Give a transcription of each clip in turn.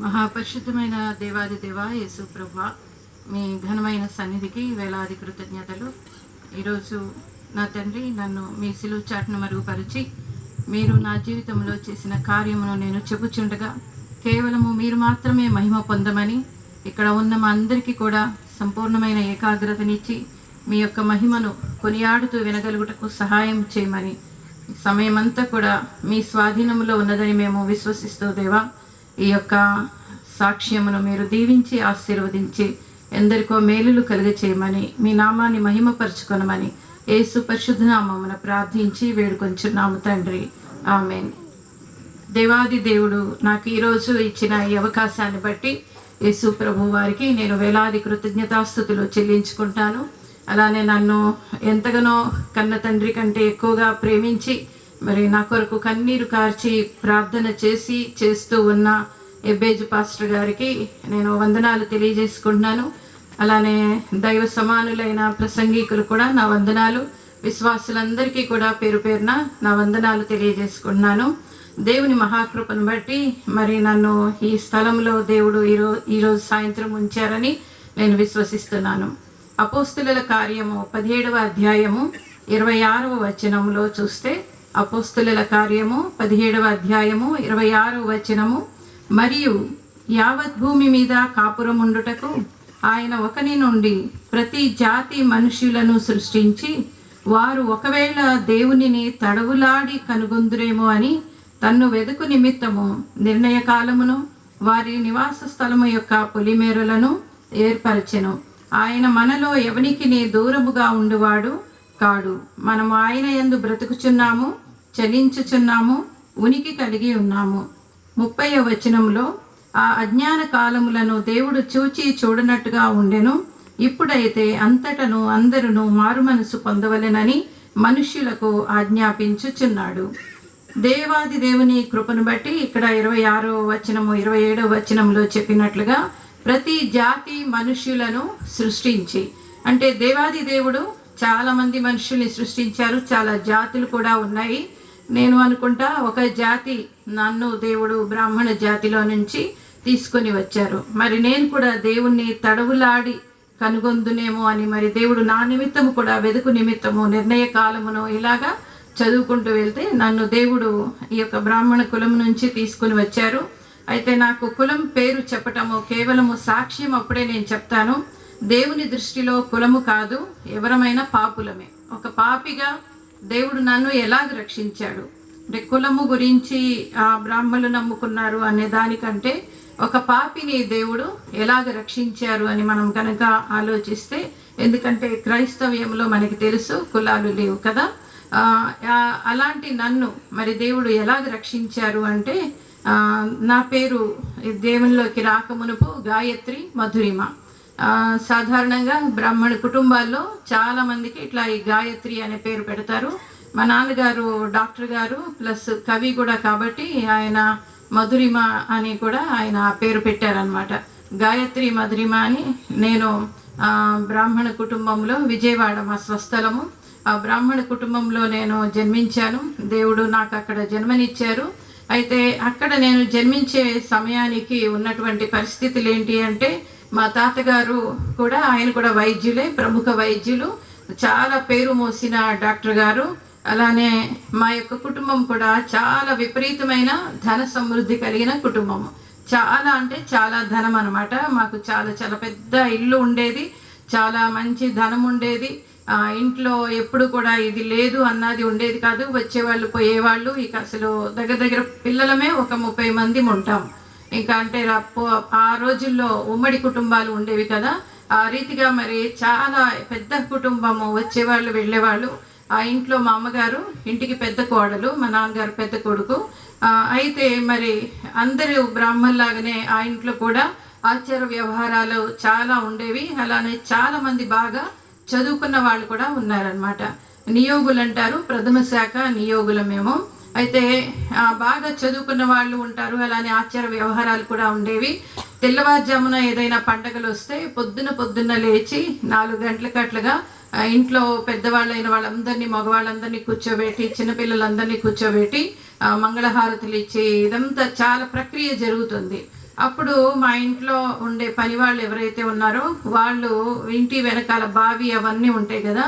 మహాపరిశుద్ధమైన దేవాది దేవ యేసు ప్రభ మీ ఘనమైన సన్నిధికి వేలాది కృతజ్ఞతలు. ఈరోజు నా తండ్రి నన్ను మీ సిలువు చాటును మరుగుపరిచి మీరు నా జీవితంలో చేసిన కార్యమును నేను చెబుచుండగా కేవలము మీరు మాత్రమే మహిమ పొందమని ఇక్కడ ఉన్న మా అందరికీ కూడా సంపూర్ణమైన ఏకాగ్రతనిచ్చి మీ యొక్క మహిమను కొనియాడుతూ వినగలుగుటకు సహాయం చేయమని. సమయమంతా కూడా మీ స్వాధీనంలో ఉన్నదని మేము విశ్వసిస్తూ దేవా ఈ యొక్క సాక్ష్యమును మీరు దీవించి ఆశీర్వదించి ఎందరికో మేలులు కలిగ చేయమని మీ నామాన్ని మహిమపరచుకొనమని ఏసు పరిశుద్ధ నామమున ప్రార్థించి వేడుకొంచున్నాము తండ్రి. ఆమెన్. దేవాది దేవుడు నాకు ఈరోజు ఇచ్చిన ఈ అవకాశాన్ని బట్టి యేసు ప్రభు వారికి నేను వేలాది కృతజ్ఞతాస్థుతులు చెల్లించుకుంటాను. అలానే నన్ను ఎంతగానో కన్న తండ్రి కంటే ఎక్కువగా ప్రేమించి మరి నా కొరకు కన్నీరు కార్చి ప్రార్థన చేసి చేస్తూ ఉన్న ఎబ్బేజ్ పాస్టర్ గారికి నేను వందనాలు తెలియజేసుకుంటున్నాను. అలానే దైవ సమానులైన ప్రసంగికులు కూడా నా వందనాలు. విశ్వాసులందరికీ కూడా పేరు పేరున నా వందనాలు తెలియజేసుకుంటున్నాను. దేవుని మహాకృపను బట్టి మరి నన్ను ఈ స్థలంలో దేవుడు ఈరోజు ఈరోజు సాయంత్రం ఉంచారని నేను విశ్వసిస్తున్నాను. అపోస్తుల కార్యము పదిహేడవ అధ్యాయము ఇరవై ఆరవ వచనంలో చూస్తే అపోస్తుల కార్యము పదిహేడవ అధ్యాయము ఇరవై ఆరవ వచనము. మరియు యావత్ భూమి మీద కాపురముండుటకు ఆయన ఒకని నుండి ప్రతి జాతి మనుష్యులను సృష్టించి వారు ఒకవేళ దేవునిని తడవులాడి కనుగొందురేమో అని తన్ను వెదుకు నిమిత్తము నిర్ణయ కాలమును వారి నివాస స్థలము యొక్క పొలిమేరలను ఏర్పరచెను. ఆయన మనలో ఎవనికి దూరముగా ఉండువాడు కాడు. మనము ఆయన యందు బ్రతుకుచున్నాము. చలించుచున్నాము ఉనికి కలిగి ఉన్నాము. ముప్పై వచనంలో ఆ అజ్ఞాన కాలములను దేవుడు చూచి చూడనట్టుగా ఉండెను. ఇప్పుడైతే అంతటను అందరును మారుమనసు పొందవలెనని మనుష్యులకు ఆజ్ఞాపించుచున్నాడు. దేవాది దేవుని కృపను బట్టి ఇక్కడ ఇరవై ఆరో వచనము ఇరవై ఏడో వచనంలో చెప్పినట్లుగా ప్రతి జాతి మనుష్యులను సృష్టించి అంటే దేవాది దేవుడు చాలామంది మనుషుల్ని సృష్టించారు చాలా జాతులు కూడా ఉన్నాయి. నేను అనుకుంటా ఒక జాతి నన్ను దేవుడు బ్రాహ్మణ జాతిలో నుంచి తీసుకొని వచ్చారు. మరి నేను కూడా దేవుణ్ణి తడవులాడి కనుగొందునేమో అని మరి దేవుడు నా నిమిత్తము కూడా వెదుకు నిమిత్తము నిర్ణయ కాలమును ఇలాగా చదువుకుంటూ వెళ్తే నన్ను దేవుడు ఈ యొక్క బ్రాహ్మణ కులం నుంచి తీసుకొని వచ్చారు. అయితే నాకు కులం పేరు చెప్పటము కేవలము సాక్ష్యం అప్పుడే నేను చెప్తాను. దేవుని దృష్టిలో కులము కాదు ఎవరమైనా పాపులమే. ఒక పాపిగా దేవుడు నన్ను ఎలాగ రక్షించాడు? అంటే కులము గురించి ఆ బ్రాహ్మణులు నమ్ముకున్నారు అనే దానికంటే ఒక పాపిని దేవుడు ఎలాగ రక్షించారు అని మనం కనుక ఆలోచిస్తే ఎందుకంటే క్రైస్తవ్యంలో మనకి తెలుసు కులాలు లేవు కదా. అలాంటి నన్ను మరి దేవుడు ఎలాగ రక్షించారు అంటే నా పేరు దేవునిలోకి రాకమునుపు గాయత్రి మధురిమ. సాధారణంగా బ్రాహ్మణ కుటుంబాల్లో చాలామందికి ఇట్లా ఈ గాయత్రి అనే పేరు పెడతారు. మా నాన్నగారు డాక్టర్ గారు ప్లస్ కవి కూడా కాబట్టి ఆయన మధురిమ అని కూడా ఆయన పేరు పెట్టారనమాట గాయత్రి మధురిమ అని నేను బ్రాహ్మణ కుటుంబంలో విజయవాడ మా స్వస్థలము. ఆ బ్రాహ్మణ కుటుంబంలో నేను జన్మించాను. దేవుడు నాకు అక్కడ జన్మనిచ్చారు. అయితే అక్కడ నేను జన్మించే సమయానికి ఉన్నటువంటి పరిస్థితులు ఏంటి అంటే మా తాతగారు కూడా ఆయన కూడా వైద్యులే ప్రముఖ వైద్యులు. చాలా పేరు మోసిన డాక్టర్ గారు. అలానే మా యొక్క కుటుంబం కూడా చాలా విపరీతమైన ధన సమృద్ధి కలిగిన కుటుంబం. చాలా అంటే చాలా ధనం అనమాట మాకు చాలా చాలా పెద్ద ఇల్లు ఉండేది. చాలా మంచి ధనం ఉండేది. ఇంట్లో ఎప్పుడు కూడా ఇది లేదు అన్నది ఉండేది కాదు. వచ్చేవాళ్ళు పోయేవాళ్ళు. ఇక అసలు దగ్గర దగ్గర పిల్లలమే ఒక ముప్పై మంది ఉంటాం. ఇంకా అంటే ఆ రోజుల్లో ఉమ్మడి కుటుంబాలు ఉండేవి కదా. ఆ రీతిగా మరి చాలా పెద్ద కుటుంబము వచ్చేవాళ్ళు వెళ్ళేవాళ్ళు. ఆ ఇంట్లో మా అమ్మగారు ఇంటికి పెద్ద కోడలు మా నాన్నగారు పెద్ద కొడుకు. అయితే మరి అందరూ బ్రాహ్మణులాగానే ఆ ఇంట్లో కూడా ఆచార వ్యవహారాలు చాలా ఉండేవి. అలానే చాలా మంది బాగా చదువుకున్న వాళ్ళు కూడా ఉన్నారనమాట నియోగులు అంటారు ప్రథమ శాఖ నియోగులమేమో. అయితే బాగా చదువుకున్న వాళ్ళు ఉంటారు. అలానే ఆచార వ్యవహారాలు కూడా ఉండేవి. తెల్లవారుజామున ఏదైనా పండగలు వస్తే పొద్దున పొద్దున్న లేచి నాలుగు గంటలకు అట్లుగా ఇంట్లో పెద్దవాళ్ళైన వాళ్ళందరినీ మగవాళ్ళందరినీ కూర్చోబెట్టి చిన్నపిల్లలందరినీ కూర్చోబెట్టి మంగళహారతులు ఇచ్చి ఇదంతా చాలా ప్రక్రియ జరుగుతుంది. అప్పుడు మా ఇంట్లో ఉండే పని వాళ్ళు ఎవరైతే ఉన్నారో వాళ్ళు ఇంటి వెనకాల బావి అవన్నీ ఉంటాయి కదా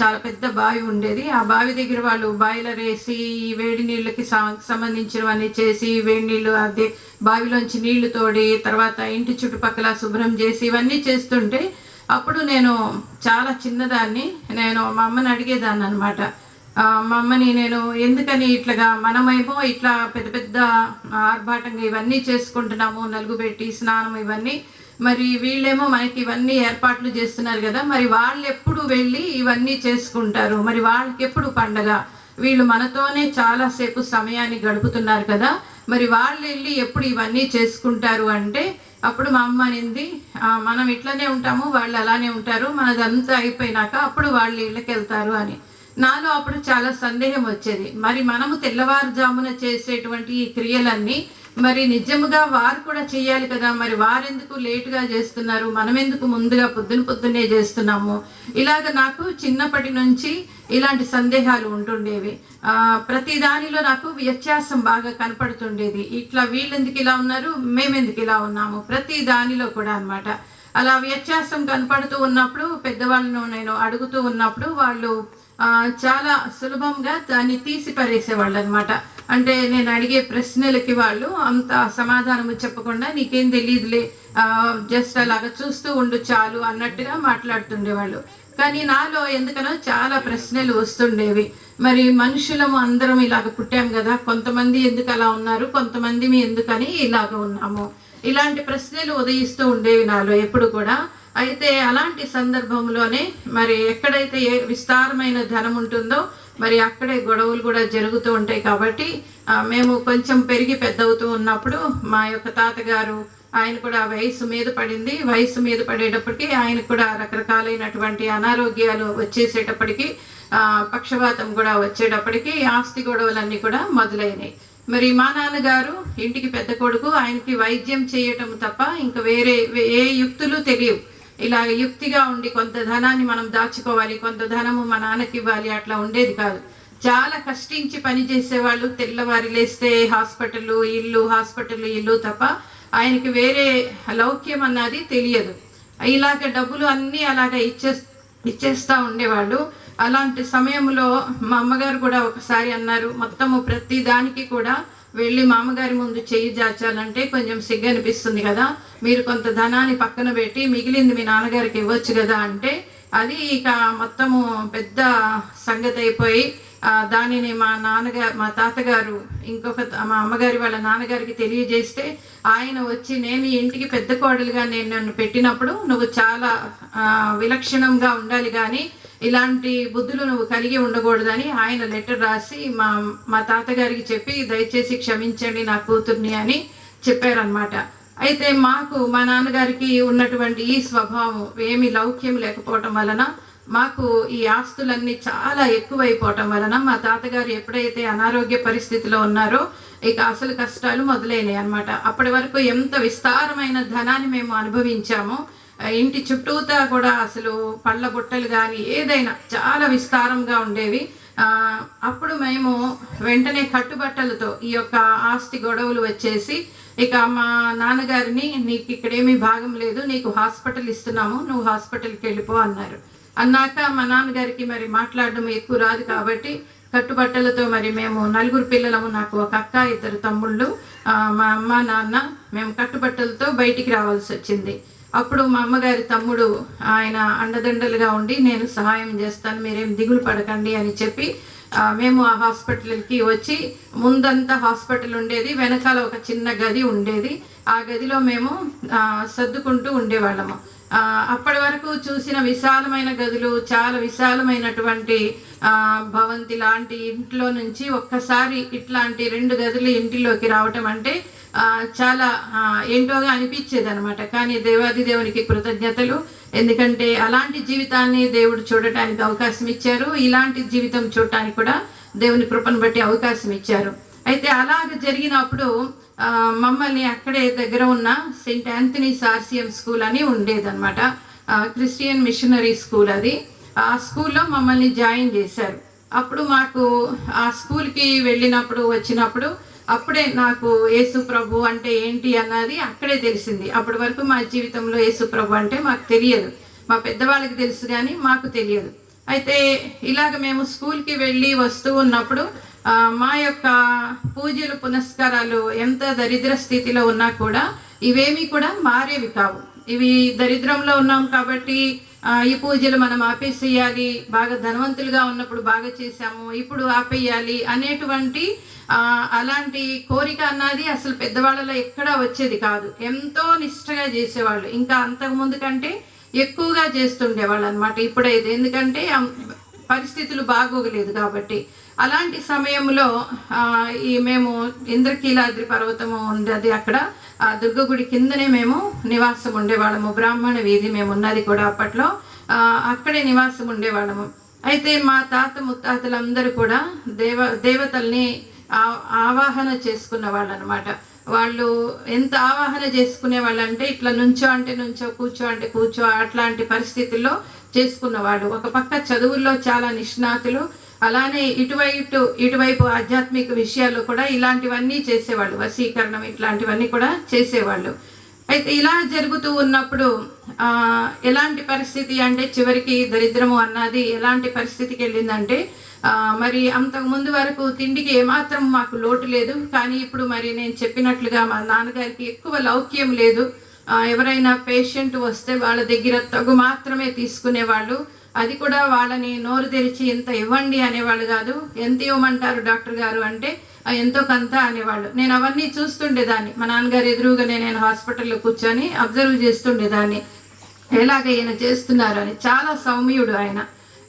చాలా పెద్ద బావి ఉండేది. ఆ బావి దగ్గర వాళ్ళు బాయిలర్ వేసి ఈ వేడి నీళ్ళకి సంబంధించినవన్నీ చేసి వేడి నీళ్ళు అదే బావిలోంచి నీళ్ళు తోడి తర్వాత ఇంటి చుట్టుపక్కల శుభ్రం చేసి ఇవన్నీ చేస్తుంటే అప్పుడు నేను చాలా చిన్నదాన్ని నేను మా అమ్మని అడిగేదాన్ని అనమాట మా అమ్మని నేను ఎందుకని ఇట్లాగా మనమేమో ఇట్లా పెద్ద పెద్ద ఆర్భాటంగా ఇవన్నీ చేసుకుంటున్నాము నలుగు పెట్టి స్నానం ఇవన్నీ మరి వీళ్ళేమో మనకి ఇవన్నీ ఏర్పాట్లు చేస్తున్నారు కదా మరి వాళ్ళు ఎప్పుడు వెళ్ళి ఇవన్నీ చేసుకుంటారు? మరి వాళ్ళకి ఎప్పుడు పండగ? వీళ్ళు మనతోనే చాలాసేపు సమయాన్ని గడుపుతున్నారు కదా మరి వాళ్ళు వెళ్ళి ఎప్పుడు ఇవన్నీ చేసుకుంటారు అంటే అప్పుడు మా అమ్మ అనింది మనం ఇట్లనే ఉంటాము వాళ్ళు అలానే ఉంటారు మనదంతా అయిపోయినాక అప్పుడు వాళ్ళు ఇళ్ళకి వెళ్తారు అని. నాలో అప్పుడు చాలా సందేహం వచ్చేది. మరి మనము తెల్లవారుజామున చేసేటువంటి ఈ క్రియలన్నీ మరి నిజముగా వారు కూడా చేయాలి కదా. మరి వారెందుకు లేటుగా చేస్తున్నారు? మనం ఎందుకు ముందుగా పొద్దున పొద్దున్నే చేస్తున్నాము? ఇలాగ నాకు చిన్నప్పటి నుంచి ఇలాంటి సందేహాలు ఉంటుండేవి. ప్రతి దానిలో నాకు వ్యత్యాసం బాగా కనపడుతుండేది. ఇట్లా వీళ్ళెందుకు ఇలా ఉన్నారు? మేమెందుకు ఇలా ఉన్నాము? ప్రతి దానిలో కూడా అన్నమాట. అలా వ్యత్యాసం కనపడుతూ ఉన్నప్పుడు పెద్దవాళ్ళను నేను అడుగుతూ ఉన్నప్పుడు వాళ్ళు చాలా సులభంగా దాన్ని తీసి పారేసేవాళ్ళు అనమాట అంటే నేను అడిగే ప్రశ్నలకి వాళ్ళు అంత సమాధానం చెప్పకుండా నీకేం తెలియదులే జస్ట్ అలాగ చూస్తూ ఉండు చాలు అన్నట్టుగా మాట్లాడుతుండేవాళ్ళు. కానీ నాలో ఎందుకనో చాలా ప్రశ్నలు వస్తుండేవి. మరి మనుషులము అందరం ఇలాగ పుట్టాం కదా కొంతమంది ఎందుకు అలా ఉన్నారు కొంతమంది మీ ఎందుకని ఇలాగ ఉన్నాము. ఇలాంటి ప్రశ్నలు ఉదయిస్తూ ఉండేవి నాలో ఎప్పుడు కూడా. అయితే అలాంటి సందర్భంలోనే మరి ఎక్కడైతే ఏ విస్తారమైన ధనం ఉంటుందో మరి అక్కడే గొడవలు కూడా జరుగుతూ ఉంటాయి కాబట్టి మేము కొంచెం పెరిగి పెద్దవుతూ ఉన్నప్పుడు మా యొక్క తాతగారు ఆయన కూడా వయసు మీద పడింది. వయసు మీద పడేటప్పటికి ఆయన కూడా రకరకాలైనటువంటి అనారోగ్యాలు వచ్చేసేటప్పటికి పక్షవాతం కూడా వచ్చేటప్పటికి ఆస్తి గొడవలన్నీ కూడా మొదలైనాయి. మరి మా నాన్నగారు ఇంటికి పెద్ద కొడుకు ఆయనకి వైద్యం చేయటం తప్ప ఇంకా వేరే వే- ఏ యుక్తులు తెలియవు. ఇలా యుక్తిగా ఉండి కొంత ధనాన్ని మనం దాచుకోవాలి కొంత ధనము మా నాన్నకి ఇవ్వాలి అట్లా ఉండేది కాదు. చాలా కష్టించి పని చేసేవాళ్ళు తెల్లవారి లేస్తే హాస్పిటల్ ఇల్లు హాస్పిటల్ ఇల్లు తప్ప ఆయనకి వేరే లౌక్యం అన్నది తెలియదు. ఇలాగ డబ్బులు అన్నీ అలాగ ఇచ్చే ఇచ్చేస్తూ ఉండేవాళ్ళు. అలాంటి సమయంలో మా అమ్మగారు కూడా ఒకసారి అన్నారు మొత్తము ప్రతి దానికి కూడా వెళ్ళి మామగారి ముందు చెయ్యి జాచాలంటే కొంచెం సిగ్గు అనిపిస్తుంది కదా. మీరు కొంత ధనాన్ని పక్కన పెట్టి మిగిలింది మీ నాన్నగారికి ఇవ్వచ్చు కదా అంటే అది ఇక మొత్తము పెద్ద సంగతి అయిపోయి దానిని మా నాన్నగారు మా తాతగారు ఇంకొక మా అమ్మగారి వాళ్ళ నాన్నగారికి తెలియజేస్తే ఆయన వచ్చి నేను ఇంటికి పెద్ద కోడలుగా నేను నన్ను పెట్టినప్పుడు నువ్వు చాలా విలక్షణంగా ఉండాలి కానీ ఇలాంటి బుద్ధులు నువ్వు కలిగి ఉండకూడదని ఆయన లెటర్ రాసి మా మా తాతగారికి చెప్పి దయచేసి క్షమించండి నా కూతుర్ని అని చెప్పారనమాట అయితే మాకు మా నాన్నగారికి ఉన్నటువంటి ఈ స్వభావం ఏమి లౌక్యం లేకపోవటం వలన మాకు ఈ ఆస్తులన్నీ చాలా ఎక్కువైపోవటం వలన మా తాతగారు ఎప్పుడైతే అనారోగ్య పరిస్థితిలో ఉన్నారో ఇక అసలు కష్టాలు మొదలైనాయి అనమాట అప్పటి వరకు ఎంత విస్తారమైన ధనాన్ని మేము అనుభవించామో ఇంటి చుట్టూతా కూడా అసలు పళ్ళ బుట్టలు కానీ ఏదైనా చాలా విస్తారంగా ఉండేవి. అప్పుడు మేము వెంటనే కట్టుబట్టలతో ఈ యొక్క ఆస్తి గొడవలు వచ్చేసి ఇక మా నాన్నగారిని నీకు ఇక్కడేమీ భాగం లేదు నీకు హాస్పిటల్ ఇస్తున్నాము నువ్వు హాస్పిటల్కి వెళ్ళిపో అన్నారు. అన్నాక మా నాన్నగారికి మరి మాట్లాడడం ఎక్కువ రాదు కాబట్టి కట్టుబట్టలతో మరి మేము నలుగురు పిల్లలము నాకు ఒక అక్క ఇద్దరు తమ్ముళ్ళు మా అమ్మ నాన్న మేము కట్టుబట్టలతో బయటికి రావాల్సి వచ్చింది. అప్పుడు మా అమ్మగారి తమ్ముడు ఆయన అండదండలుగా ఉండి నేను సహాయం చేస్తాను మీరేం దిగులు పడకండి అని చెప్పి మేము ఆ హాస్పిటల్కి వచ్చి ముందంతా హాస్పిటల్ ఉండేది వెనకాల ఒక చిన్న గది ఉండేది. ఆ గదిలో మేము సర్దుకుంటూ ఉండేవాళ్ళము. అప్పటి వరకు చూసిన విశాలమైన గదులు చాలా విశాలమైనటువంటి భవంతి లాంటి ఇంట్లో నుంచి ఒక్కసారి ఇట్లాంటి రెండు గదులు ఇంటిలోకి రావటం అంటే చాలా ఏంటోగా అనిపించేది అనమాట కానీ దేవాది దేవునికి కృతజ్ఞతలు. ఎందుకంటే అలాంటి జీవితాన్ని దేవుడు చూడటానికి అవకాశం ఇచ్చారు. ఇలాంటి జీవితం చూడటానికి కూడా దేవుని కృపను బట్టి అవకాశం ఇచ్చారు. అయితే అలాగ జరిగినప్పుడు మమ్మల్ని అక్కడే దగ్గర ఉన్న సెయింట్ యాంథనీస్ ఆర్సిఎం స్కూల్ అని ఉండేదన్నమాట. క్రిస్టియన్ మిషనరీ స్కూల్ అది. ఆ స్కూల్లో మమ్మల్ని జాయిన్ చేశారు. అప్పుడు మాకు ఆ స్కూల్కి వెళ్ళినప్పుడు వచ్చినప్పుడు అప్పుడే నాకు యేసు ప్రభు అంటే ఏంటి అన్నది అక్కడే తెలిసింది. అప్పటి వరకు మా జీవితంలో యేసు ప్రభు అంటే మాకు తెలియదు. మా పెద్దవాళ్ళకి తెలుసు కానీ మాకు తెలియదు. అయితే ఇలాగ మేము స్కూల్కి వెళ్ళి వస్తూ ఉన్నప్పుడు మా యొక్క పూజలు పునస్కారాలు ఎంత దరిద్ర స్థితిలో ఉన్నా కూడా ఇవేమీ కూడా మారేవి కావు. ఇవి దరిద్రంలో ఉన్నాం కాబట్టి ఈ పూజలు మనం ఆపేసేయాలి బాగా ధనవంతులుగా ఉన్నప్పుడు బాగా చేశాము ఇప్పుడు ఆపేయాలి అనేటువంటి అలాంటి కోరిక అన్నది అసలు పెద్దవాళ్ళలో ఎక్కడా వచ్చేది కాదు. ఎంతో నిష్టగా చేసేవాళ్ళు. ఇంకా అంతకు ముందు కంటే ఎక్కువగా చేస్తుండేవాళ్ళు అనమాట ఇప్పుడైతే. ఎందుకంటే పరిస్థితులు బాగోగలేదు కాబట్టి. అలాంటి సమయంలో ఈ మేము ఇంద్రకీలాద్రి పర్వతము ఉండేది అక్కడ. ఆ దుర్గ గుడి కిందనే మేము నివాసం ఉండేవాళ్ళము. బ్రాహ్మణ వీధి మేము ఉన్నది కూడా అప్పట్లో. అక్కడే నివాసం ఉండేవాళ్ళము. అయితే మా తాత ముత్తాతలందరూ కూడా దేవ దేవతల్ని ఆవాహన చేసుకున్న వాళ్ళు అనమాట వాళ్ళు ఎంత ఆవాహన చేసుకునే వాళ్ళు అంటే ఇట్లా నుంచో అంటే నుంచో కూర్చో అంటే కూర్చో అట్లాంటి పరిస్థితుల్లో చేసుకున్నవాడు ఒక పక్క చదువుల్లో చాలా నిష్ణాతులు అలానే ఇటువైపు ఇటువైపు ఆధ్యాత్మిక విషయాల్లో కూడా ఇలాంటివన్నీ చేసేవాళ్ళు. వశీకరణం ఇట్లాంటివన్నీ కూడా చేసేవాళ్ళు. అయితే ఇలా జరుగుతూ ఉన్నప్పుడు ఎలాంటి పరిస్థితి అంటే చివరికి దరిద్రము అన్నది ఎలాంటి పరిస్థితికి వెళ్ళిందంటే మరి అంతకు ముందు వరకు తిండికి ఏమాత్రం మాకు లోటు లేదు. కానీ ఇప్పుడు మరి నేను చెప్పినట్లుగా మా నాన్నగారికి ఎక్కువ లౌక్యం లేదు. ఎవరైనా పేషెంట్ వస్తే వాళ్ళ దగ్గర తగు మాత్రమే తీసుకునేవాళ్ళు. అది కూడా వాళ్ళని నోరు తెరిచి ఎంత ఇవ్వండి అనేవాళ్ళు కాదు. ఎంత ఇవ్వమంటారు డాక్టర్ గారు? అంటే ఎంతో కొంత అనేవాళ్ళు. నేను అవన్నీ చూస్తుండేదాన్ని. మా నాన్నగారు ఎదురుగానే నేను హాస్పిటల్లో కూర్చొని అబ్జర్వ్ చేస్తుండేదాన్ని. ఎలాగ ఈయన చేస్తున్నారు అని. చాలా సౌమ్యుడు ఆయన.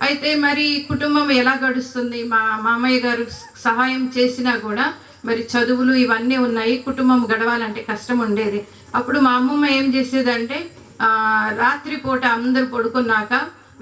అయితే మరి కుటుంబం ఎలా గడుస్తుంది? మా మామయ్య గారు సహాయం చేసినా కూడా మరి చదువులు ఇవన్నీ ఉన్నాయి. కుటుంబం గడవాలంటే కష్టం ఉండేది. అప్పుడు మా అమ్మమ్మ ఏం చేసేదంటే రాత్రిపూట అందరు పడుకున్నాక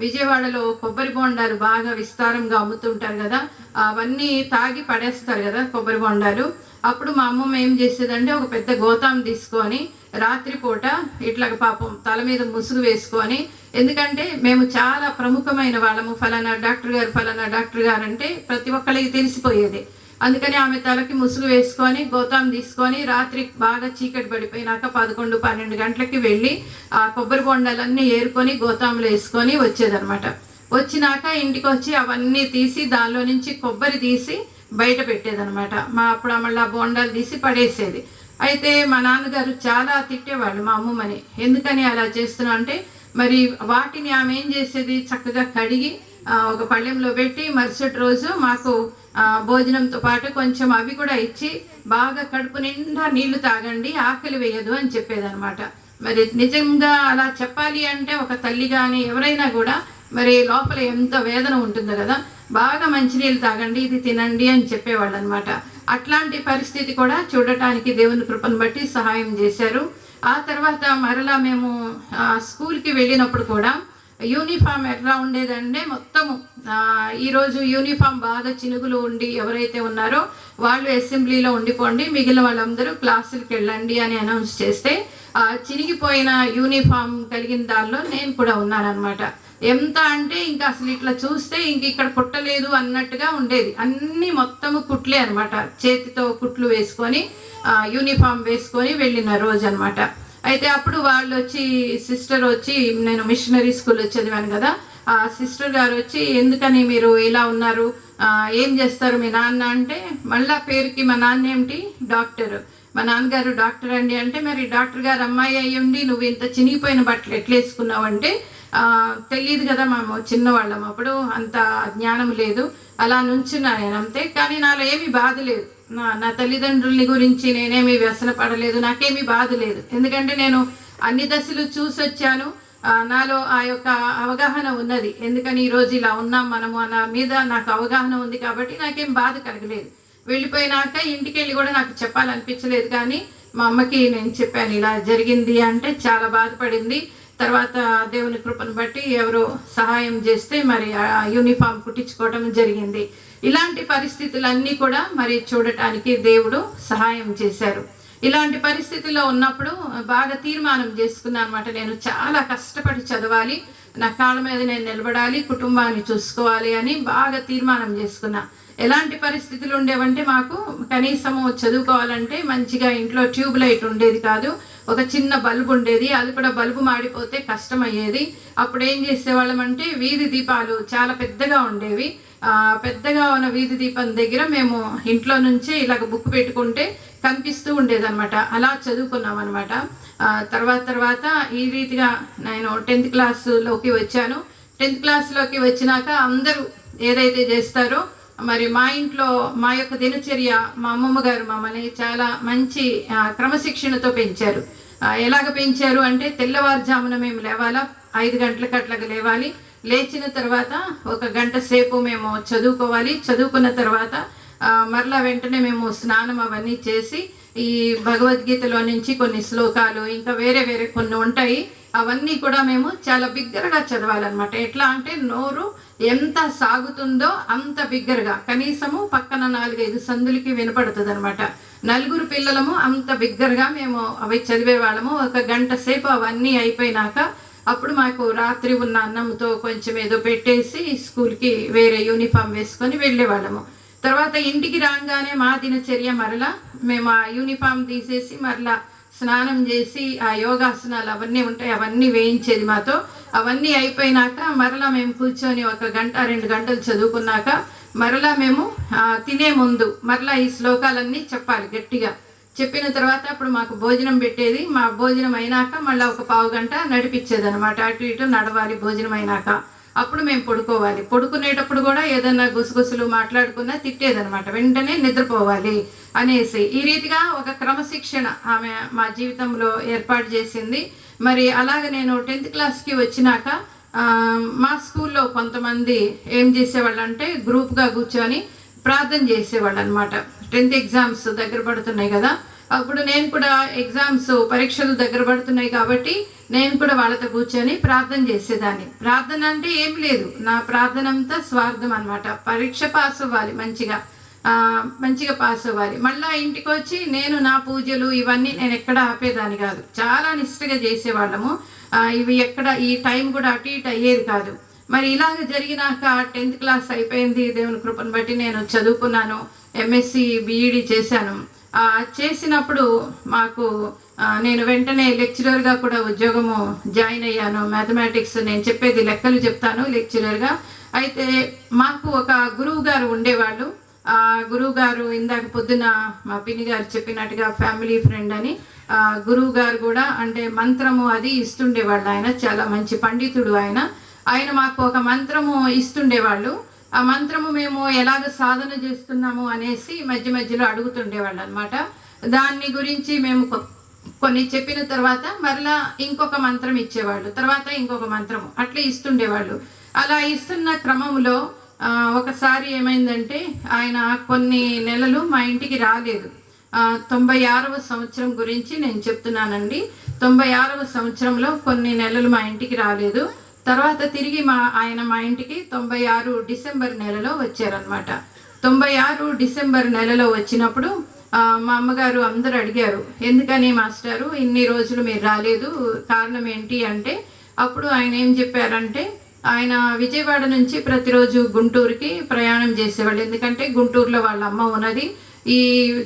విజయవాడలో కొబ్బరి బొండాలు బాగా విస్తారంగా అమ్ముతుంటారు కదా అవన్నీ తాగి పడేస్తారు కదా కొబ్బరి బొండాలు. అప్పుడు మా అమ్మమ్మ ఏం చేసేదంటే ఒక పెద్ద గోతాం తీసుకొని రాత్రిపూట ఇట్లా పాపం తల మీద ముసుగు వేసుకొని ఎందుకంటే మేము చాలా ప్రముఖమైన వాళ్ళము ఫలానా డాక్టర్ గారు ఫలానా డాక్టర్ గారు అంటే ప్రతి ఒక్కరికి తెలిసిపోయేది. అందుకని ఆమె తలకి ముసుగు వేసుకొని గోతాం తీసుకొని రాత్రి బాగా చీకటి పడిపోయినాక పదకొండు పన్నెండు గంటలకి వెళ్ళి ఆ కొబ్బరి బొండాలన్నీ ఏరుకొని గోతాంలో వేసుకొని వచ్చేదనమాట వచ్చినాక ఇంటికి వచ్చి అవన్నీ తీసి దానిలో నుంచి కొబ్బరి తీసి బయట పెట్టేదనమాట మా అప్పుడు మళ్ళీ ఆ బోండాలు తీసి పడేసేది. అయితే మా నాన్నగారు చాలా తిట్టేవాళ్ళు మా అమ్మమ్మని. ఎందుకని అలా చేస్తున్నా అంటే మరి వాటిని ఆమె ఏం చేసేది? చక్కగా కడిగి ఒక పళ్ళెంలో పెట్టి మరుసటి రోజు మాకు భోజనంతో పాటు కొంచెం అవి కూడా ఇచ్చి బాగా కడుపు నిండా నీళ్ళు తాగండి ఆకలి వేయదు అని చెప్పేదనమాట మరి నిజంగా అలా చెప్పాలి అంటే ఒక తల్లి కానీ ఎవరైనా కూడా మరి లోపల ఎంత వేదన ఉంటుందో కదా బాగా మంచినీళ్ళు తాగండి ఇది తినండి అని చెప్పేవాళ్ళు అనమాట అట్లాంటి పరిస్థితి కూడా చూడటానికి దేవుని కృపను బట్టి సహాయం చేశారు. ఆ తర్వాత మరలా మేము స్కూల్కి వెళ్ళినప్పుడు కూడా యూనిఫామ్ ఎట్లా ఉండేదంటే మొత్తము ఈరోజు యూనిఫామ్ బాగా చినుగులు ఉండి ఎవరైతే ఉన్నారో వాళ్ళు అసెంబ్లీలో ఉండిపోండి మిగిలిన వాళ్ళందరూ క్లాసులకు వెళ్ళండి అని అనౌన్స్ చేస్తే ఆ చినిగిపోయిన యూనిఫామ్ కలిగిన దానిలో నేను కూడా ఉన్నానన్నమాట. ఎంత అంటే ఇంకా అసలు ఇట్లా చూస్తే ఇంక ఇక్కడ కుట్టలేదు అన్నట్టుగా ఉండేది. అన్ని మొత్తము కుట్లే అనమాట చేతితో కుట్లు వేసుకొని యూనిఫామ్ వేసుకొని వెళ్ళిన రోజు అనమాట అయితే అప్పుడు వాళ్ళు వచ్చి సిస్టర్ వచ్చి నేను మిషనరీ స్కూల్లో చదివాను కదా ఆ సిస్టర్ గారు వచ్చి ఎందుకని మీరు ఇలా ఉన్నారు? ఏం చేస్తారు మీ నాన్న? అంటే మళ్ళా పేరుకి మా నాన్న ఏమిటి? డాక్టర్. మా నాన్నగారు డాక్టర్ అండి. అంటే మరి డాక్టర్ గారు అమ్మాయి అయ్యుండి నువ్వు ఇంత చినిగిపోయిన బట్టలు ఎట్లా వేసుకున్నావు? అంటే తెలియదు కదా మేము చిన్నవాళ్ళం అప్పుడు అంత జ్ఞానం లేదు. అలా నుంచున్నా నేను అంతే. కానీ నాలో ఏమీ బాధ లేదు. నా నా తల్లిదండ్రుల్ని గురించి నేనేమి వ్యసన పడలేదు నాకేమీ బాధ లేదు. ఎందుకంటే నేను అన్ని దశలు చూసి వచ్చాను. నాలో ఆ యొక్క అవగాహన ఉన్నది. ఎందుకని ఈరోజు ఇలా ఉన్నాం మనము అన్న మీద నాకు అవగాహన ఉంది కాబట్టి నాకేం బాధ కలగలేదు. వెళ్ళిపోయినాక ఇంటికి వెళ్ళి కూడా నాకు చెప్పాలనిపించలేదు కానీ మా అమ్మకి నేను చెప్పాను ఇలా జరిగింది అంటే చాలా బాధపడింది. తర్వాత దేవుని కృపను బట్టి ఎవరో సహాయం చేస్తే మరి ఆ యూనిఫామ్ కుట్టించుకోవడం జరిగింది. ఇలాంటి పరిస్థితులన్నీ కూడా మరి చూడటానికి దేవుడు సహాయం చేశారు. ఇలాంటి పరిస్థితుల్లో ఉన్నప్పుడు బాగా తీర్మానం చేసుకున్నాను అనమాట నేను చాలా కష్టపడి చదవాలి. నా కాళ్ళ మీద నేను నిలబడాలి. కుటుంబాన్ని చూసుకోవాలి అని బాగా తీర్మానం చేసుకున్నా. ఎలాంటి పరిస్థితులు ఉండేవంటే మాకు కనీసము చదువుకోవాలంటే మంచిగా ఇంట్లో ట్యూబ్ లైట్ ఉండేది కాదు. ఒక చిన్న బల్బు ఉండేది. అది కూడా బల్బు మాడిపోతే కష్టం అయ్యేది అప్పుడు ఏం చేసేవాళ్ళం అంటే వీధి దీపాలు చాలా పెద్దగా ఉండేవి. పెద్దగా ఉన్న వీధి దీపం దగ్గర మేము ఇంట్లో నుంచి ఇలాగ బుక్ పెట్టుకుంటే కనిపిస్తూ ఉండేదన్నమాట. అలా చదువుకున్నాం అనమాట తర్వాత తర్వాత ఈ రీతిగా నేను టెన్త్ క్లాస్లోకి వచ్చాను. టెన్త్ క్లాస్లోకి వచ్చినాక అందరూ ఏదైతే చేస్తారో మరి మా ఇంట్లో మా యొక్క దినచర్య మా అమ్మమ్మ గారు మమ్మల్ని చాలా మంచి క్రమశిక్షణతో పెంచారు. ఎలాగ పెంచారు అంటే తెల్లవారుజామున మేము లేవాలా ఐదు గంటలకు అట్లాగా లేవాలి. లేచిన తర్వాత ఒక గంట సేపు మేము చదువుకోవాలి. చదువుకున్న తర్వాత మరలా వెంటనే మేము స్నానం అవన్నీ చేసి ఈ భగవద్గీతలో నుంచి కొన్ని శ్లోకాలు ఇంకా వేరే వేరే కొన్ని ఉంటాయి. అవన్నీ కూడా మేము చాలా బిగ్గరగా చదవాలన్నమాట. ఎట్లా అంటే నోరు ఎంత సాగుతుందో అంత బిగ్గరగా. కనీసము పక్కన నాలుగైదు సందులకి వినపడుతుంది అనమాట నలుగురు పిల్లలము అంత బిగ్గరగా మేము అవి చదివేవాళ్ళము. ఒక గంట సేపు అవన్నీ అయిపోయినాక అప్పుడు మాకు రాత్రి ఉన్న అన్నంతో కొంచెం ఏదో పెట్టేసి స్కూల్కి వేరే యూనిఫామ్ వేసుకొని వెళ్ళేవాళ్ళము. తర్వాత ఇంటికి రాగానే మా దినచర్య మరలా మేము ఆ యూనిఫామ్ తీసేసి మరలా స్నానం చేసి ఆ యోగాసనాలు అవన్నీ ఉంటాయి అవన్నీ వేయించేది మాతో. అవన్నీ అయిపోయినాక మరలా మేము కూర్చొని ఒక గంట రెండు గంటలు చదువుకున్నాక మరలా మేము తినే ముందు మరలా ఈ శ్లోకాలన్నీ చెప్పాలి గట్టిగా. చెప్పిన తర్వాత అప్పుడు మాకు భోజనం పెట్టేది. మా భోజనం అయినాక మళ్ళీ ఒక పావు గంట నడిపించేది అనమాట అటు ఇటు నడవాలి భోజనం అయినాక. అప్పుడు మేము పడుకోవాలి. పడుకునేటప్పుడు కూడా ఏదన్నా గుసగుసలు మాట్లాడుకున్నా తిట్టేదనమాట వెంటనే నిద్రపోవాలి అనేసి. ఈ రీతిగా ఒక క్రమశిక్షణ ఆమె మా జీవితంలో ఏర్పాటు చేసింది. మరి అలాగ నేను టెన్త్ క్లాస్కి వచ్చినాక మా స్కూల్లో కొంతమంది ఏం చేసేవాళ్ళు అంటే గ్రూప్గా కూర్చొని ప్రార్థన చేసేవాళ్ళు అనమాట టెన్త్ ఎగ్జామ్స్ దగ్గర పడుతున్నాయి కదా. అప్పుడు నేను కూడా ఎగ్జామ్స్ పరీక్షలు దగ్గర పడుతున్నాయి కాబట్టి నేను కూడా వాళ్ళతో కూర్చొని ప్రార్థన చేసేదాన్ని. ప్రార్థన అంటే ఏం లేదు. నా ప్రార్థన అంతా స్వార్థం అనమాట పరీక్ష పాస్ అవ్వాలి మంచిగా. మంచిగా పాస్ అవ్వాలి. మళ్ళీ ఇంటికి వచ్చి నేను నా పూజలు ఇవన్నీ నేను ఎక్కడ ఆపేదాన్ని కాదు. చాలా నిష్ఠగా చేసేవాళ్ళము. ఇవి ఎక్కడ ఈ టైం కూడా అటు ఇటు అయ్యేది కాదు. మరి ఇలాగ జరిగినాక టెన్త్ క్లాస్ అయిపోయింది. దేవుని కృపను బట్టి నేను చదువుకున్నాను. ఎంఎస్సి బీఈడి చేశాను. చేసినప్పుడు మాకు నేను వెంటనే లెక్చరర్గా కూడా ఉద్యోగము జాయిన్ అయ్యాను. మ్యాథమెటిక్స్ నేను చెప్పేది లెక్కలు చెప్తాను లెక్చరర్గా అయితే మాకు ఒక గురువు గారు ఉండేవాళ్ళు. ఆ గురువు గారు ఇందాక పొద్దున మా పిన్ని గారు చెప్పినట్టుగా ఫ్యామిలీ ఫ్రెండ్ అని ఆ గురువు గారు కూడా అంటే మంత్రము అది ఇస్తుండేవాళ్ళు ఆయన చాలా మంచి పండితుడు ఆయన. ఆయన మాకు ఒక మంత్రము ఇస్తుండేవాళ్ళు. ఆ మంత్రము మేము ఎలాగ సాధన చేస్తున్నాము అనేసి మధ్య మధ్యలో అడుగుతుండేవాళ్ళు అనమాట దాన్ని గురించి మేము కొ- కొన్ని చెప్పిన తర్వాత మరలా ఇంకొక మంత్రం ఇచ్చేవాళ్ళు. తర్వాత ఇంకొక మంత్రము అట్లా ఇస్తుండేవాళ్ళు. అలా ఇస్తున్న క్రమంలో ఒకసారి ఏమైందంటే ఆయన కొన్ని నెలలు మా ఇంటికి రాలేదు. తొంభై ఆరవ సంవత్సరం గురించి నేను చెప్తున్నానండి. తొంభై ఆరవ సంవత్సరంలో కొన్ని నెలలు మా ఇంటికి రాలేదు. తర్వాత తిరిగి మా ఆయన మా ఇంటికి తొంభై ఆరు డిసెంబర్ నెలలో వచ్చారనమాట తొంభై ఆరు డిసెంబర్ నెలలో వచ్చినప్పుడు మా అమ్మగారు అందరూ అడిగారు ఎందుకని మాస్టారు ఇన్ని రోజులు మీరు రాలేదు కారణం ఏంటి? అంటే అప్పుడు ఆయన ఏం చెప్పారంటే ఆయన విజయవాడ నుంచి ప్రతిరోజు గుంటూరుకి ప్రయాణం చేసేవాళ్ళు. ఎందుకంటే గుంటూరులో వాళ్ళ అమ్మ ఉన్నది. ఈ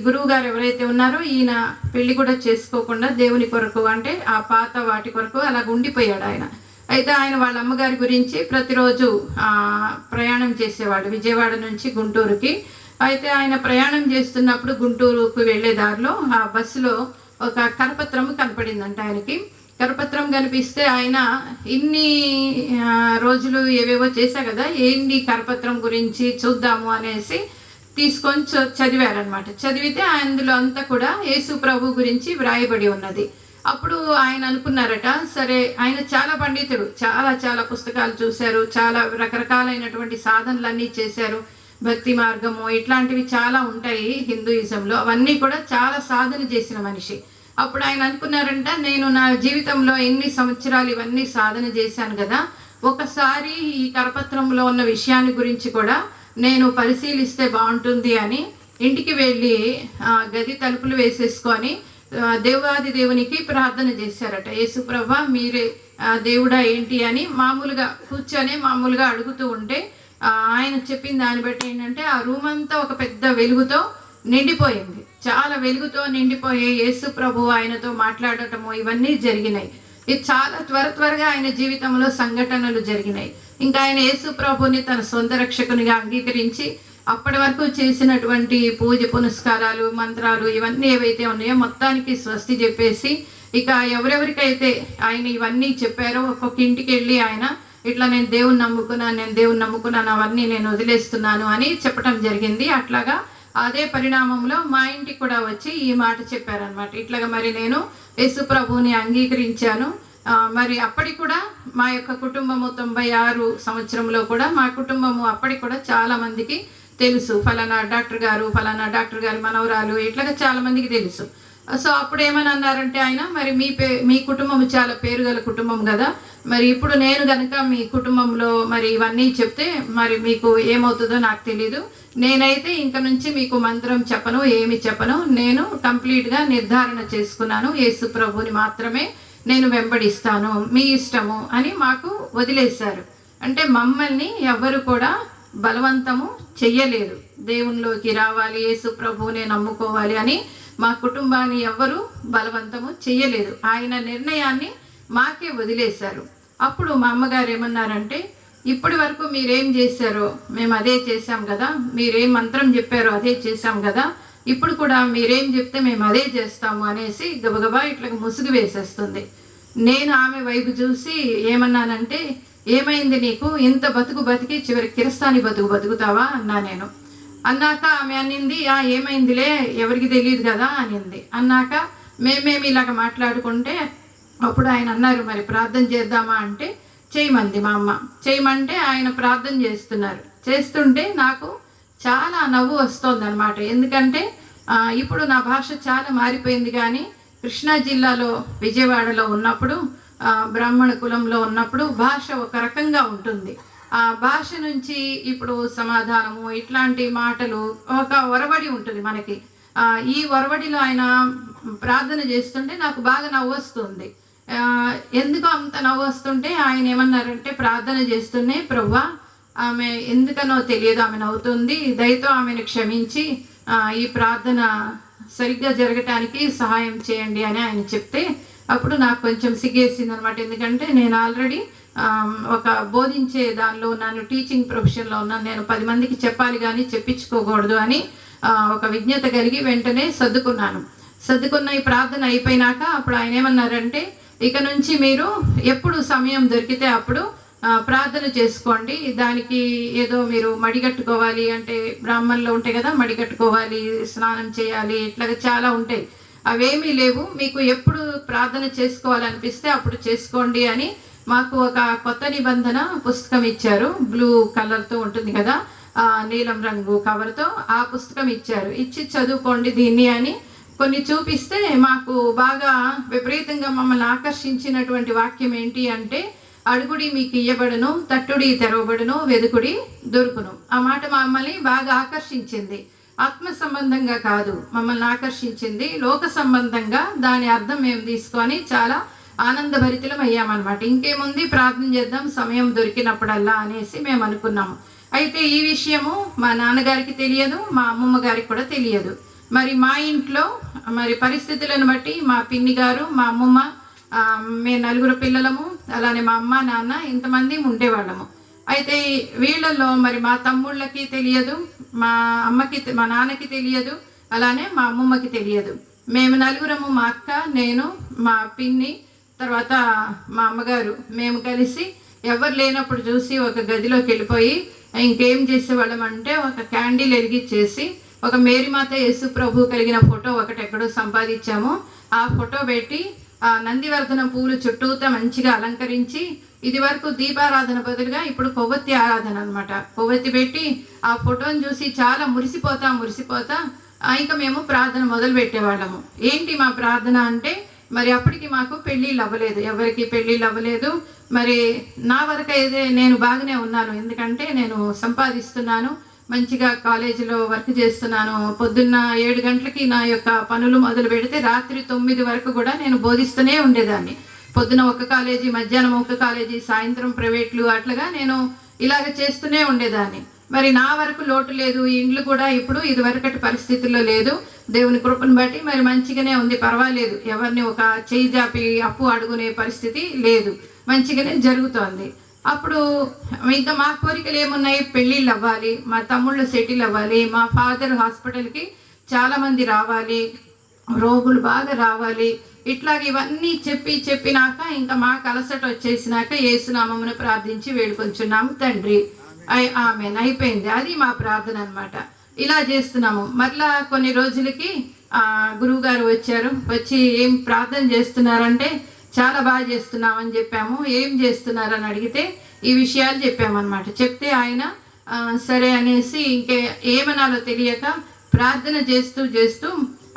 గురువు గారు ఎవరైతే ఉన్నారో ఈయన పెళ్ళి కూడా చేసుకోకుండా దేవుని కొరకు అంటే ఆ పాత వాటి కొరకు అలా ఉండిపోయాడు ఆయన. అయితే ఆయన వాళ్ళ అమ్మగారి గురించి ప్రతిరోజు ప్రయాణం చేసేవాడు. విజయవాడ నుంచి గుంటూరుకి. అయితే ఆయన ప్రయాణం చేస్తున్నప్పుడు గుంటూరుకు వెళ్ళే దారిలో ఆ బస్సులో ఒక కరపత్రం కనపడిందంట ఆయనకి. కరపత్రం కనిపిస్తే ఆయన ఇన్ని రోజులు ఏవేవో చేశా కదా ఏంటి కరపత్రం గురించి చూద్దాము అనేసి తీసుకొని చదివారనమాట చదివితే అందులో అంతా కూడా యేసు ప్రభు గురించి వ్రాయబడి ఉన్నది. అప్పుడు ఆయన అనుకున్నారట సరే ఆయన చాలా పండితుడు చాలా చాలా పుస్తకాలు చూశారు చాలా రకరకాలైనటువంటి సాధనలన్నీ చేశారు భక్తి మార్గము ఇట్లాంటివి చాలా ఉంటాయి హిందూయిజంలో అవన్నీ కూడా చాలా సాధన చేసిన మనిషి. అప్పుడు ఆయన అనుకున్నారంట నేను నా జీవితంలో ఎన్ని సంవత్సరాలు ఇవన్నీ సాధన చేశాను కదా ఒకసారి ఈ కరపత్రంలో ఉన్న విషయాన్ని గురించి కూడా నేను పరిశీలిస్తే బాగుంటుంది అని ఇంటికి వెళ్ళి గది తలుపులు వేసేసుకొని దేవాది దేవునికి ప్రార్థన చేశారట. యేసుప్రభ మీరే దేవుడా ఏంటి అని మామూలుగా కూర్చొని మామూలుగా అడుగుతూ ఉంటే ఆయన చెప్పిన దాన్ని బట్టి ఏంటంటే ఆ రూమ్ అంతా ఒక పెద్ద వెలుగుతో నిండిపోయింది. చాలా వెలుగుతో నిండిపోయే యేసు ప్రభు ఆయనతో మాట్లాడటము ఇవన్నీ జరిగినాయి. ఇది చాలా త్వర త్వరగా ఆయన జీవితంలో సంఘటనలు జరిగినాయి. ఇంకా ఆయన యేసు ప్రభుని తన సొంత రక్షకునిగా అంగీకరించి అప్పటి వరకు చేసినటువంటి పూజ పునస్కారాలు మంత్రాలు ఇవన్నీ ఏవైతే ఉన్నాయో మొత్తానికి స్వస్తి చెప్పేసి ఇక ఎవరెవరికైతే ఆయన ఇవన్నీ చెప్పారో ఒక్కొక్క ఇంటికి వెళ్ళి ఆయన ఇట్లా నేను దేవుని నమ్ముకున్నాను నేను దేవుని నమ్ముకున్నాను అవన్నీ నేను వదిలేస్తున్నాను అని చెప్పడం జరిగింది. అట్లాగా అదే పరిణామంలో మా ఇంటికి కూడా వచ్చి ఈ మాట చెప్పారనమాట ఇట్లాగా మరి నేను యేసు ప్రభువుని అంగీకరించాను. మరి అప్పటి కూడా మా యొక్క కుటుంబము తొంభై ఆరు సంవత్సరంలో కూడా మా కుటుంబము అప్పటి కూడా చాలా మందికి తెలుసు. ఫలానా డాక్టర్ గారు ఫలానా డాక్టర్ గారి మనవరాలు ఇట్లాగా చాలామందికి తెలుసు. సో అప్పుడు ఏమని అన్నారంటే ఆయన మరి మీ పే మీ కుటుంబం చాలా పేరు గల కుటుంబం కదా. మరి ఇప్పుడు నేను కనుక మీ కుటుంబంలో మరి ఇవన్నీ చెప్తే మరి మీకు ఏమవుతుందో నాకు తెలీదు. నేనైతే ఇంక నుంచి మీకు మంత్రం చెప్పను ఏమి చెప్పను. నేను కంప్లీట్గా నిర్ధారణ చేసుకున్నాను. యేసు ప్రభుని మాత్రమే నేను వెంబడిస్తాను. మీ ఇష్టము అని మాకు వదిలేశారు. అంటే మమ్మల్ని ఎవ్వరు కూడా బలవంతము చెయ్యలేదు. దేవునిలోకి రావాలి యేసు ప్రభువునే నమ్ముకోవాలి అని మా కుటుంబాన్ని ఎవ్వరూ బలవంతము చెయ్యలేదు. ఆయన నిర్ణయాన్ని మాకే వదిలేశారు. అప్పుడు మా అమ్మగారు ఏమన్నారంటే ఇప్పటి వరకు మీరేం చేశారో మేము అదే చేశాం కదా మీరేం మంత్రం చెప్పారో అదే చేశాం కదా ఇప్పుడు కూడా మీరేం చెప్తే మేము అదే చేస్తాము అనేసి గబగబా ఇట్లా ముసుగు వేసేస్తుంది. నేను ఆమె వైపు చూసి ఏమన్నానంటే ఏమైంది నీకు? ఇంత బతుకు బతికి చివరి కిరస్తాని బతుకు బతుకుతావా? అన్నా నేను. అన్నాక ఆమె అనింది ఆ ఏమైందిలే? ఎవరికి తెలియదు కదా? అనింది. అన్నాక మేమేమి ఇలాగ మాట్లాడుకుంటే అప్పుడు ఆయన అన్నారు మరి ప్రార్థన చేద్దామా? అంటే చేయమంది మా అమ్మ. చేయమంటే ఆయన ప్రార్థన చేస్తున్నారు. చేస్తుంటే నాకు చాలా నవ్వు వస్తుంది అనమాట ఎందుకంటే ఇప్పుడు నా భాష చాలా మారిపోయింది కానీ కృష్ణా జిల్లాలో విజయవాడలో ఉన్నప్పుడు బ్రాహ్మణ కులంలో ఉన్నప్పుడు భాష ఒక రకంగా ఉంటుంది. ఆ భాష నుంచి ఇప్పుడు సమాధానము ఇట్లాంటి మాటలు ఒక ఒరవడి ఉంటుంది మనకి. ఈ ఒరవడిలో ఆయన ప్రార్థన చేస్తుంటే నాకు బాగా నవ్వు వస్తుంది. ఎందుకు అంత నవ్వు వస్తుంటే ఆయన ఏమన్నారంటే ప్రార్థన చేస్తూనే ప్రవ్వా ఆమె ఎందుకనో తెలియదు ఆమె నవ్వుతుంది. దయతో ఆమెను క్షమించి ఈ ప్రార్థన సరిగ్గా జరగటానికి సహాయం చేయండి అని ఆయన చెప్తే అప్పుడు నాకు కొంచెం సిగ్గేసింది అనమాట ఎందుకంటే నేను ఆల్రెడీ ఒక బోధించే దానిలో ఉన్నాను టీచింగ్ ప్రొఫెషన్లో ఉన్నాను. నేను పది మందికి చెప్పాలి కానీ చెప్పించుకోకూడదు అని ఒక విజ్ఞత కలిగి వెంటనే సర్దుకున్నాను. సర్దుకున్న ఈ ప్రార్థన అయిపోయినాక అప్పుడు ఆయన ఏమన్నారంటే ఇక నుంచి మీరు ఎప్పుడు సమయం దొరికితే అప్పుడు ప్రార్థన చేసుకోండి. దానికి ఏదో మీరు మడిగట్టుకోవాలి అంటే బ్రాహ్మణులు ఉంటాయి కదా మడిగట్టుకోవాలి స్నానం చేయాలి ఇట్లా చాలా ఉంటాయి. అవేమీ లేవు. మీకు ఎప్పుడు ప్రార్థన చేసుకోవాలనిపిస్తే అప్పుడు చేసుకోండి అని మాకు ఒక కొత్త నిబంధన పుస్తకం ఇచ్చారు. బ్లూ కలర్తో ఉంటుంది కదా నీలం రంగు కవర్తో ఆ పుస్తకం ఇచ్చారు. ఇచ్చి చదువుకోండి దీన్ని అని కొన్ని చూపిస్తే మాకు బాగా విపరీతంగా మమ్మల్ని ఆకర్షించినటువంటి వాక్యం ఏంటి అంటే అడుగుడి మీకు ఇయ్యబడును తట్టుడి తెరవబడును వెదుకుడి దొరుకును. ఆ మాట మమ్మల్ని బాగా ఆకర్షించింది. ఆత్మ సంబంధంగా కాదు మమ్మల్ని ఆకర్షించింది లోక సంబంధంగా. దాని అర్థం మేము తీసుకొని చాలా ఆనందభరితులం అయ్యామన్నమాట. ఇంకేముంది? ప్రార్థన చేద్దాం సమయం దొరికినప్పుడల్లా అనేసి మేము అనుకున్నాము. అయితే ఈ విషయము మా నాన్నగారికి తెలియదు మా అమ్మమ్మ గారికి కూడా తెలియదు. మరి మా ఇంట్లో మరి పరిస్థితులను బట్టి మా పిన్ని గారు మా అమ్మమ్మ మేము నలుగురు పిల్లలము అలానే మా అమ్మ నాన్న ఇంతమంది ఉండేవాళ్ళము. అయితే వీళ్ళల్లో మరి మా తమ్ముళ్ళకి తెలియదు మా అమ్మకి మా నాన్నకి తెలియదు అలానే మా అమ్మమ్మకి తెలియదు. మేము నలుగురము మా అక్క నేను మా పిన్ని తర్వాత మా అమ్మగారు. మేము కలిసి ఎవరు లేనప్పుడు చూసి ఒక గదిలోకి వెళ్ళిపోయి ఇంకేం చేసేవాళ్ళం అంటే ఒక క్యాండిల్ వెలిగించేసి ఒక మేరీమాత యేసు ప్రభు కలిగిన ఫోటో ఒకటి ఎక్కడో సంపాదించాము. ఆ ఫోటో పెట్టి ఆ నందివర్ధన పూలు చుట్టూతా మంచిగా అలంకరించి ఇది వరకు దీపారాధన బదులుగా ఇప్పుడు కొవ్వొత్తి ఆరాధన అనమాట కొవ్వొత్తి పెట్టి ఆ ఫోటోని చూసి చాలా మురిసిపోతా మురిసిపోతా ఇంకా మేము ప్రార్థన మొదలు పెట్టేవాళ్ళము. ఏంటి మా ప్రార్థన అంటే మరి అప్పటికి మాకు పెళ్ళిళ్ళు అవ్వలేదు. ఎవరికి పెళ్ళిళ్ళు అవ్వలేదు. మరి నా వరకు అయితే నేను బాగానే ఉన్నాను. ఎందుకంటే నేను సంపాదిస్తున్నాను. మంచిగా కాలేజీలో వర్క్ చేస్తున్నాను. పొద్దున్న ఏడు గంటలకి నా యొక్క పనులు మొదలు పెడితే రాత్రి తొమ్మిది వరకు కూడా నేను బోధిస్తూనే ఉండేదాన్ని. పొద్దున ఒక కాలేజీ మధ్యాహ్నం ఒక కాలేజీ సాయంత్రం ప్రైవేట్లు అట్లాగా నేను ఇలాగ చేస్తూనే ఉండేదాన్ని. మరి నా వరకు లోటు లేదు. ఇండ్లు కూడా ఇప్పుడు ఇదివరకటి పరిస్థితుల్లో లేదు. దేవుని కృపను బట్టి మరి మంచిగానే ఉంది. పర్వాలేదు. ఎవరిని ఒక చేయి జాపి అప్పు అడుగునే పరిస్థితి లేదు. మంచిగానే జరుగుతోంది. అప్పుడు ఇంకా మా కోరికలు ఏమున్నాయి? పెళ్ళిళ్ళు అవ్వాలి మా తమ్ముళ్ళు సెటిల్ అవ్వాలి మా ఫాదర్ హాస్పిటల్కి చాలామంది రావాలి రోగులు బాగా రావాలి. ఇట్లాగ ఇవన్నీ చెప్పి చెప్పినాక ఇంకా మాకు అలసట వచ్చేసినాక ఏసునామమును ప్రార్థించి వేడుకొంచున్నాము తండ్రి. అయ్ ఆమె అయిపోయింది. అది మా ప్రార్థన అన్నమాట. ఇలా చేస్తున్నాము. మరలా కొన్ని రోజులకి గురువుగారు గురువు గారు వచ్చారు. వచ్చి ఏం ప్రార్థన చేస్తున్నారంటే చాలా బాగా చేస్తున్నామని చెప్పాము. ఏం చేస్తున్నారని అడిగితే ఈ విషయాలు చెప్పామన్నమాట. చెప్తే ఆయన సరే అనేసి ఇంకే ఏమనాలో తెలియక ప్రార్థన చేస్తూ చేస్తూ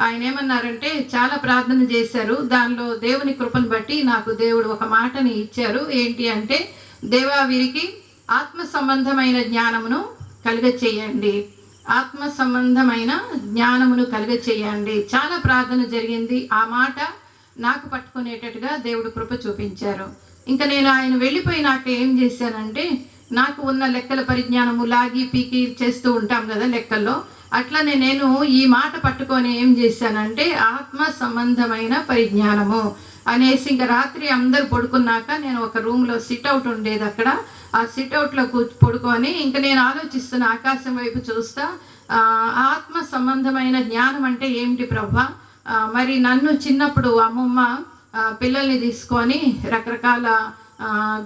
ఆయన ఏమన్నారంటే చాలా ప్రార్థన చేశారు. దానిలో దేవుని కృపను బట్టి నాకు దేవుడు ఒక మాటని ఇచ్చారు. ఏంటి అంటే దేవా వీరికి ఆత్మ సంబంధమైన జ్ఞానమును కలుగ చేయండి ఆత్మ సంబంధమైన జ్ఞానమును కలుగ చేయండి చాలా ప్రార్థన జరిగింది. ఆ మాట నాకు పట్టుకునేటట్టుగా దేవుడు కృప చూపించారు. ఇంకా నేను ఆయన వెళ్ళిపోయినాక ఏం చేశానంటే నాకు ఉన్న లెక్కల పరిజ్ఞానము లాగి పీకి చేస్తూ ఉంటాం కదా లెక్కల్లో. అట్లనే నేను ఈ మాట పట్టుకొని ఏం చేశానంటే ఆత్మ సంబంధమైన పరిజ్ఞానము అనేసి ఇంకా రాత్రి అందరు పడుకున్నాక నేను ఒక రూమ్లో సిట్ అవుట్ ఉండేది అక్కడ. ఆ సిట్ అవుట్లో కూ పడుకొని ఇంకా నేను ఆలోచిస్తున్న ఆకాశం వైపు చూస్తా ఆత్మ సంబంధమైన జ్ఞానం అంటే ఏమిటి ప్రభా? మరి నన్ను చిన్నప్పుడు అమ్మమ్మ పిల్లల్ని తీసుకొని రకరకాల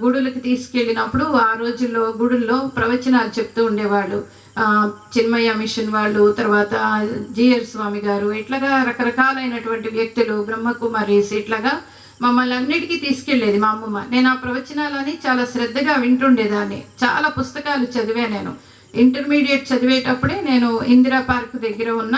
గుడులకు తీసుకెళ్ళినప్పుడు ఆ రోజుల్లో గుడుల్లో ప్రవచనాలు చెప్తూ ఉండేవాళ్ళు. చిన్మయ్య మిషన్ వాళ్ళు తర్వాత జిఆర్ స్వామి గారు ఇట్లాగా రకరకాలైనటువంటి వ్యక్తులు బ్రహ్మకుమారీస్ ఇట్లాగా మమ్మల్ని అన్నిటికీ తీసుకెళ్ళేది మా అమ్మమ్మ. నేను ఆ ప్రవచనాలని చాలా శ్రద్ధగా వింటుండేదాన్ని. చాలా పుస్తకాలు చదివా నేను. ఇంటర్మీడియట్ చదివేటప్పుడే నేను ఇందిరా పార్క్ దగ్గర ఉన్న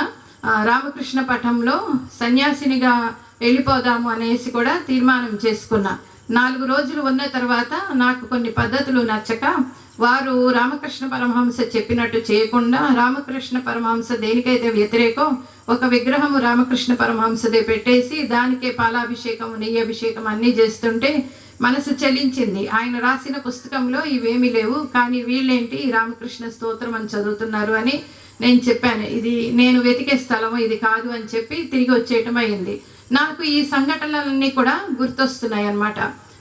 రామకృష్ణ పటంలో సన్యాసినిగా వెళ్ళిపోదాము అనేసి కూడా తీర్మానం చేసుకున్నా. నాలుగు రోజులు ఉన్న తర్వాత నాకు కొన్ని పద్ధతులు నచ్చక వారు రామకృష్ణ పరమహంస చెప్పినట్టు చేయకుండా రామకృష్ణ పరమహంస దేనికైతే వ్యతిరేకం ఒక విగ్రహము రామకృష్ణ పరమహంసదే పెట్టేసి దానికే పాలాభిషేకం నెయ్యి అభిషేకం అన్నీ చేస్తుంటే మనసు చలించింది. ఆయన రాసిన పుస్తకంలో ఇవేమీ లేవు కానీ వీళ్ళేంటి? రామకృష్ణ స్తోత్రం అని చదువుతున్నారు అని నేను చెప్పాను ఇది నేను వెతికే స్థలము ఇది కాదు అని చెప్పి తిరిగి వచ్చేయటం అయింది. నాకు ఈ సంఘటనలన్నీ కూడా గుర్తొస్తున్నాయి అన్నమాట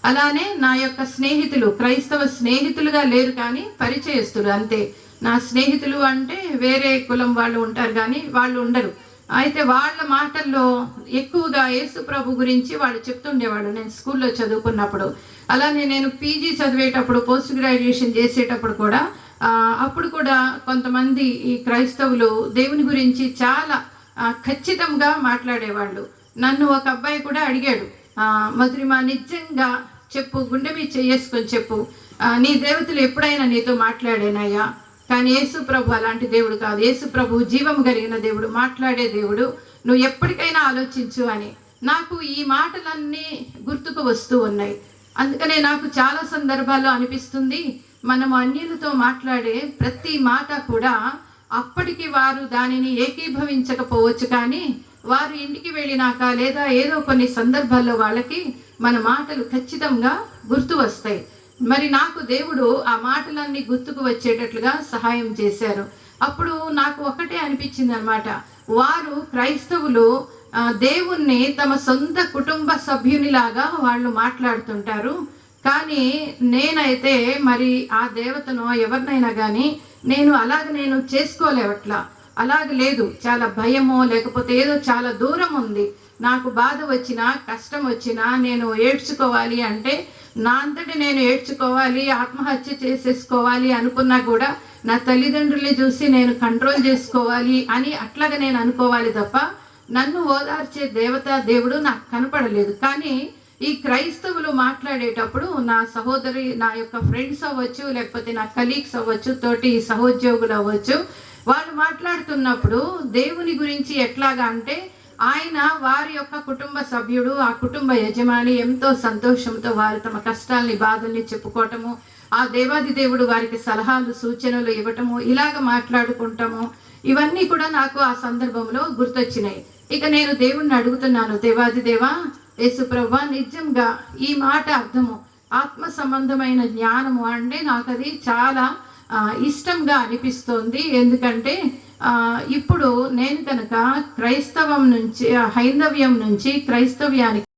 అలానే నా యొక్క స్నేహితులు క్రైస్తవ స్నేహితులుగా లేరు కానీ పరిచయస్తులు అంతే. నా స్నేహితులు అంటే వేరే కులం వాళ్ళు ఉంటారు కానీ వాళ్ళు ఉండరు. అయితే వాళ్ళ మాటల్లో ఎక్కువగా యేసు ప్రభు గురించి వాళ్ళు చెప్తుండేవాడు నేను స్కూల్లో చదువుకున్నప్పుడు. అలానే నేను పీజీ చదివేటప్పుడు పోస్ట్ గ్రాడ్యుయేషన్ చేసేటప్పుడు కూడా అప్పుడు కూడా కొంతమంది ఈ క్రైస్తవులు దేవుని గురించి చాలా ఖచ్చితంగా మాట్లాడేవాళ్ళు. నన్ను ఒక అబ్బాయి కూడా అడిగాడు మధురిమ నిజంగా చెప్పు గుండె మీద చేసుకొని చెప్పు. నీ దేవతలు ఎప్పుడైనా నీతో మాట్లాడానయ్యా? కానీ యేసు ప్రభు అలాంటి దేవుడు కాదు. యేసు ప్రభు జీవం కలిగిన దేవుడు మాట్లాడే దేవుడు. నువ్వు ఎప్పటికైనా ఆలోచించు అని. నాకు ఈ మాటలన్నీ గుర్తుకు వస్తూ ఉన్నాయి. అందుకనే నాకు చాలా సందర్భాల్లో అనిపిస్తుంది. మనం అన్యులతో మాట్లాడే ప్రతి మాట కూడా అప్పటికి వారు దానిని ఏకీభవించకపోవచ్చు కానీ వారు ఇంటికి వెళ్ళినాక లేదా ఏదో కొన్ని సందర్భాల్లో వాళ్ళకి మన మాటలు ఖచ్చితంగా గుర్తు వస్తాయి. మరి నాకు దేవుడు ఆ మాటలన్నీ గుర్తుకు వచ్చేటట్లుగా సహాయం చేశారు. అప్పుడు నాకు ఒకటే అనిపించింది అనమాట వారు క్రైస్తవులు దేవుణ్ణి తమ సొంత కుటుంబ సభ్యునిలాగా వాళ్ళు మాట్లాడుతుంటారు. కానీ నేనైతే మరి ఆ దేవతను ఎవరినైనా కానీ నేను అలాగ నేను చేసుకోలేవట్లా. అలాగ లేదు. చాలా భయమో లేకపోతే ఏదో చాలా దూరం ఉంది. నాకు బాధ వచ్చినా కష్టం వచ్చినా నేను ఏడ్చుకోవాలి అంటే నా అంతటి నేను ఏడ్చుకోవాలి ఆత్మహత్య చేసేసుకోవాలి అనుకున్నా కూడా నా తల్లిదండ్రుల్ని చూసి నేను కంట్రోల్ చేసుకోవాలి అని అట్లాగా నేను అనుకోవాలి తప్ప నన్ను ఓదార్చే దేవత దేవుడు నాకు కనపడలేదు. కానీ ఈ క్రైస్తవులు మాట్లాడేటప్పుడు నా సహోదరి నా యొక్క ఫ్రెండ్స్ అవ్వచ్చు లేకపోతే నా కలీగ్స్ అవ్వచ్చు తోటి సహోద్యోగులు అవ్వచ్చు వాళ్ళు మాట్లాడుతున్నప్పుడు దేవుని గురించి ఎట్లాగా అంటే ఆయన వారి యొక్క కుటుంబ సభ్యుడు ఆ కుటుంబ యజమాని ఎంతో సంతోషంతో వారు తమ కష్టాల్ని బాధల్ని చెప్పుకోవటము ఆ దేవాది దేవుడు వారికి సలహాలు సూచనలు ఇవ్వటము ఇలాగ మాట్లాడుకుంటాము ఇవన్నీ కూడా నాకు ఆ సందర్భంలో గుర్తొచ్చినాయి. ఇక నేను దేవుణ్ణి అడుగుతున్నాను దేవాది దేవా యేసు ప్రభా నిజంగా ఈ మాట అర్థము. ఆత్మ సంబంధమైన జ్ఞానము అంటే నాకు అది చాలా ఆ, ఇష్టంగా అనిపిస్తోంది. ఎందుకంటే ఆ, ఇప్పుడు నేను కనుక క్రైస్తవం నుంచి హైందవ్యం నుంచి క్రైస్తవ్యానికి